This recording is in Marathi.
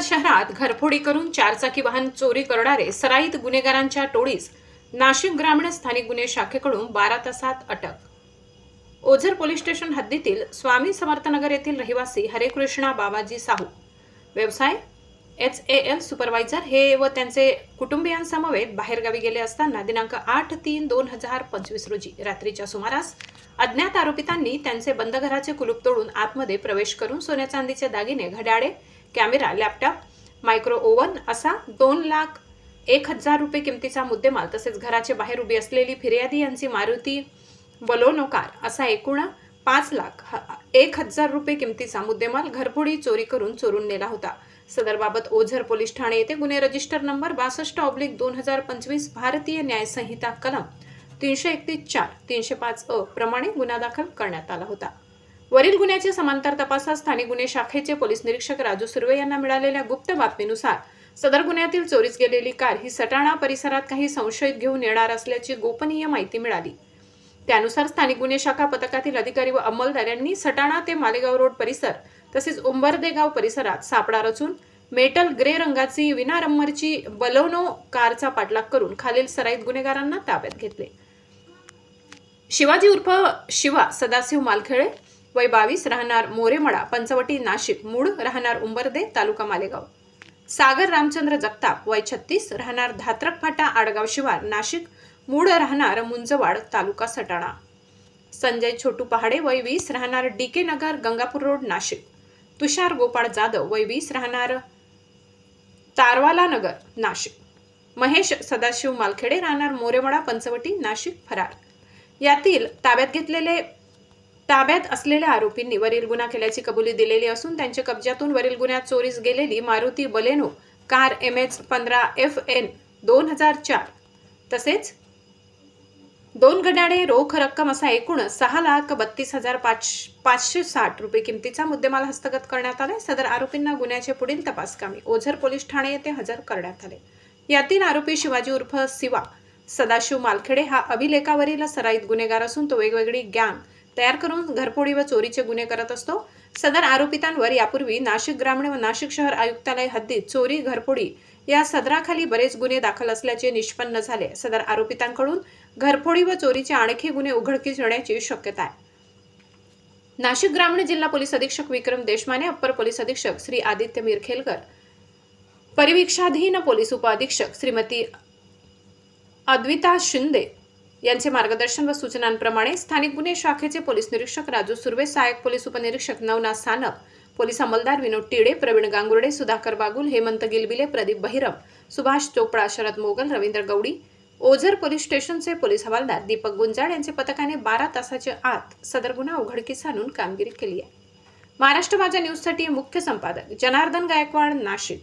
शहरात घरफोडी करून चारचाकी वाहन चोरी करणारे सराईत गुन्हेगारांच्या टोळीस नाशिक ग्रामीण स्थानिक गुन्हे शाखेकडून बारा तासात अटक. ओझर पोलीस स्टेशन हद्दीतील स्वामी समर्थनगर येथील रहिवासी हरेकृष्णा बाबाजी साहू. व्यवसाय एच ए एल सुपरवायझर हे व त्यांचे कुटुंबियांसमवेत बाहेरगावी गेले असताना दिनांक आठ तीन दोन हजार पंचवीस रोजी रात्रीच्या सुमारास अज्ञात आरोपितांनी त्यांचे बंद घराचे कुलूप तोडून आतमध्ये प्रवेश करून सोन्या चांदीचे दागिने घड्याळे कॅमेरा लॅपटॉप मायक्रो ओव्हन असा दोन लाख एक हजार रुपये किमतीचा मुद्देमाल तसेच घराचे बाहेर उभी असलेली फिर्यादी यांची मारुती बलोनो कार असा एकूण पाच लाख ह- एक हजार रुपये किमतीचा मुद्देमाल घरफोडी चोरी करून चोरून नेला होता. सदरबाबत ओझर पोलीस ठाणे येथे गुन्हे रजिस्टर नंबर बासष्ट ऑब्लिक दोन हजार पंचवीस भारतीय न्यायसंहिता कलम तीनशे एकतीस चार तीनशे पाच अ प्रमाणे गुन्हा दाखल करण्यात आला होता. वरील गुन्ह्याचे समांतर तपासात स्थानिक गुन्हे शाखेचे पोलीस निरीक्षक राजू सुर्वे यांना मिळालेल्या गुप्त बातमीनुसार सदर गुन्ह्यातील चोरीस गेलेली कार ही सटाणा परिसरात काही संशयित घेऊन येणार असल्याची गोपनीय माहिती मिळाली. त्यानुसार स्थानिक गुन्हे शाखा पथकातील अधिकारी व अंमलदार यांनी सटाणा ते मालेगाव रोड परिसर तसेच उंबरदेगाव परिसरात सापळा रचून मेटल ग्रे रंगाची विनारंबरची बलोनो कारचा पाठलाग करून खालील सराईत गुन्हेगारांना ताब्यात घेतले. शिवाजी उर्फ शिवा सदाशिव मालखेळे वय बावीस राहणार मोरेमळा पंचवटी नाशिक मूळ राहणार उंबरदे तालुका मालेगाव. सागर रामचंद्र जगताप वय छत्तीस राहणार धात्रक फाटा आडगाव शिवार नाशिक मूळ राहणार मुंजवाड तालुका सटाणा. संजय छोटू पहाडे वय वीस राहणार D K Nagar Gangapur road Nashik. Tushar Gopal Jadhav वय वीस राहणार तारवाला नगर नाशिक. महेश सदाशिव मालखेडे राहणार मोरेमळा पंचवटी नाशिक फरार. यातील ताब्यात घेतलेले ताब्यात असलेल्या आरोपींनी वरील गुन्हा केल्याची कबुली दिलेली असून त्यांच्या कब्जातून वरील गुन्ह्यात चोरीस गेलेली Maruti Baleno car M H पंधरा एफ एन दोन हजार चार. तसेच दोन घड्याळे रोख रक्कम असा एकूण सहा लाख बत्तीस हजार पाच पाचशे साठ रुपये किमतीचा मुद्देमाल हस्तगत करण्यात आले सदर आरोपींना गुन्ह्याचे पुढील तपासकामी ओझर पोलीस ठाणे येथे हजर करण्यात आले. यातील आरोपी शिवाजी उर्फ सिवा सदाशिव मालखेडे हा अभिलेखावरील सराईत गुन्हेगार असून तो वेगवेगळी गँग तयार करून घरफोडी व चोरीचे गुन्हे करत असतो. सदर आरोपितांवर यापूर्वी नाशिक ग्रामीण व नाशिक शहर आयुक्तालय हद्दीत चोरी घरफोडी या सदराखाली बरेच गुन्हे दाखल असल्याचे निष्पन्न झाले. सदर आरोपितांकडून घरफोडी व चोरीचे आणखी गुन्हे उघडकीस येण्याची शक्यता आहे. नाशिक ग्रामीण जिल्हा पोलीस अधीक्षक विक्रम देशमाने अप्पर पोलीस अधीक्षक श्री आदित्य मिरखेलकर परिवीक्षाधीन पोलीस उपअधीक्षक श्रीमती अद्विता शिंदे यांचे मार्गदर्शन व सूचनांप्रमाणे स्थानिक गुन्हे शाखेचे पोलीस निरीक्षक राजू सुर्वे सहाय्यक पोलीस उपनिरीक्षक नवनाथ सानप पोलीस अंमलदार विनोद टिडे प्रवीण गांगुर्डे सुधाकर बागुल हेमंत गिलबिले प्रदीप बहिरम सुभाष चोपडा शरद मोगल रवींद्र गौडी ओझर पोलीस स्टेशनचे पोलीस हवालदार दीपक गुंजाळ यांच्या पथकाने बारा तासाच्या आत सदर गुन्हा उघडकीस आणून कामगिरी केली आहे. महाराष्ट्र माझ्या न्यूजसाठी मुख्य संपादक जनार्दन गायकवाड नाशिक.